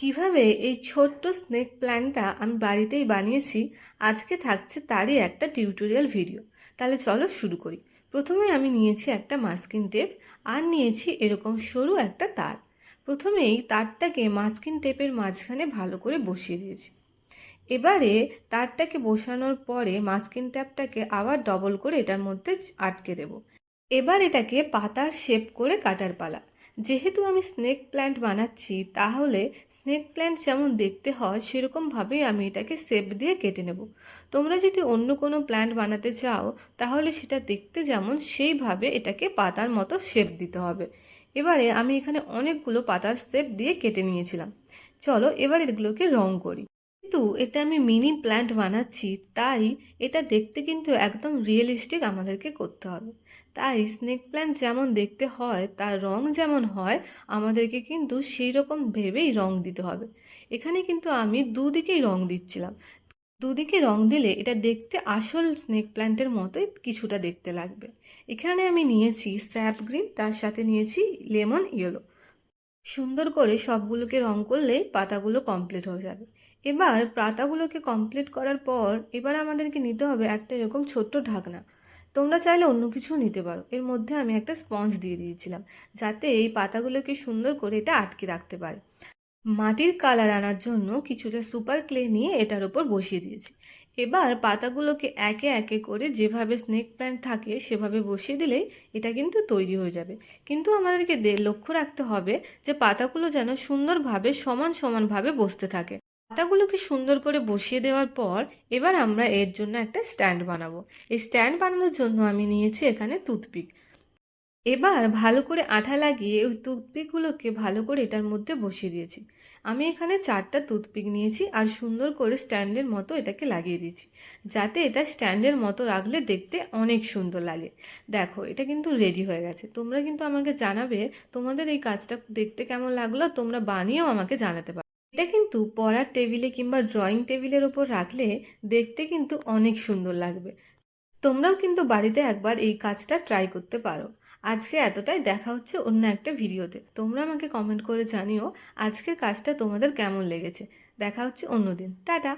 কীভাবে এই ছোট্ট স্নেক প্ল্যান্টটা আমি বাড়িতেই বানিয়েছি, আজকে থাকছে তারই একটা টিউটোরিয়াল ভিডিও। তাহলে চলো শুরু করি। প্রথমে আমি নিয়েছি একটা মাস্কিন টেপ আর নিয়েছি এরকম সরু একটা তার। প্রথমেই তারটাকে মাস্কিন টেপের মাঝখানে ভালো করে বসিয়ে দিয়েছি। এবারে তারটাকে বসানোর পরে মাস্কিন ট্যাপটাকে আবার ডবল করে এটার মধ্যে আটকে দেব। এবার এটাকে পাতার শেপ করে কাটার পালা। যেহেতু আমি স্নেক প্ল্যান্ট বানাচ্ছি, তাহলে স্নেক প্ল্যান্ট যেমন দেখতে হয়, সেরকমভাবেই আমি এটাকে শেপ দিয়ে কেটে নেব। তোমরা যদি অন্য কোনো প্ল্যান্ট বানাতে চাও, তাহলে সেটা দেখতে যেমন সেইভাবে এটাকে পাতার মতো শেপ দিতে হবে। এবারে আমি এখানে অনেকগুলো পাতার শেপ দিয়ে কেটে নিয়েছিলাম। চলো এবার এগুলোকে রং করি। কিন্তু এটা আমি মিনি প্ল্যান্ট বানাচ্ছি, তাই এটা দেখতে কিন্তু একদম রিয়েলিস্টিক আমাদেরকে করতে হবে। তাই স্নেক প্ল্যান্ট যেমন দেখতে হয়, তার রং যেমন হয়, আমাদেরকে কিন্তু সেই রকম ভেবেই রং দিতে হবে। এখানে কিন্তু আমি দুদিকেই রং দিচ্ছিলাম। দুদিকে রং দিলে এটা দেখতে আসল স্নেক প্ল্যান্টের মতোই কিছুটা দেখতে লাগবে। এখানে আমি নিয়েছি স্যাপ গ্রিন তার সাথে নিয়েছি লেমন ইয়েলো সুন্দর করে সবগুলোকে রং করলেই পাতাগুলো কমপ্লিট হয়ে যাবে। এবার পাতাগুলোকে কমপ্লিট করার পর এবার আমাদেরকে নিতে হবে একটা এরকম ছোট্ট ঢাকনা। তোমরা চাইলে অন্য কিছু নিতে পারো। এর মধ্যে আমি একটা স্পঞ্জ দিয়ে দিয়েছিলাম, যাতে এই পাতাগুলোকে সুন্দর করে এটা আটকে রাখতে পারে। মাটির কালার আনার জন্য কিছুটা সুপার ক্লে নিয়ে এটার উপর বসিয়ে দিয়েছি। এবার পাতাগুলোকে একে একে করে যেভাবে স্নেক প্ল্যান্ট থাকে সেভাবে বসিয়ে দিলেই এটা কিন্তু তৈরি হয়ে যাবে। কিন্তু আমাদেরকে লক্ষ্য রাখতে হবে যে পাতাগুলো যেন সুন্দরভাবে সমান সমানভাবে বসতে থাকে। পাতাগুলোকে সুন্দর করে বসিয়ে দেওয়ার পর এবার আমরা এর জন্য একটা স্ট্যান্ড বানাবো। এই স্ট্যান্ড বানানোর জন্য আমি নিয়েছি এখানে টুথপিক। এবার ভালো করে আঠা লাগিয়ে ওই টুথপিকগুলোকে ভালো করে এটার মধ্যে বসিয়ে দিয়েছি। আমি এখানে চারটা টুথপিক নিয়েছি আর সুন্দর করে স্ট্যান্ডের মতো এটাকে লাগিয়ে দিয়েছি, যাতে এটা স্ট্যান্ডের মতো রাখলে দেখতে অনেক সুন্দর লাগে। দেখো, এটা কিন্তু রেডি হয়ে গেছে। তোমরা কিন্তু আমাকে জানাবে তোমাদের এই কাজটা দেখতে কেমন লাগল, তোমরা বানিয়েও আমাকে জানাতে পারো। এটা কিন্তু পড়ার টেবিলে কিংবা ড্রয়িং টেবিলের ওপর রাখলে দেখতে কিন্তু অনেক সুন্দর লাগবে। তোমরাও কিন্তু বাড়িতে একবার এই কাজটা ট্রাই করতে পারো। আজকে এতটাই, দেখা হচ্ছে অন্য একটা ভিডিওতে। তোমরা আমাকে কমেন্ট করে জানিও আজকের কাজটা তোমাদের কেমন লেগেছে। দেখা হচ্ছে অন্যদিন। টাটা!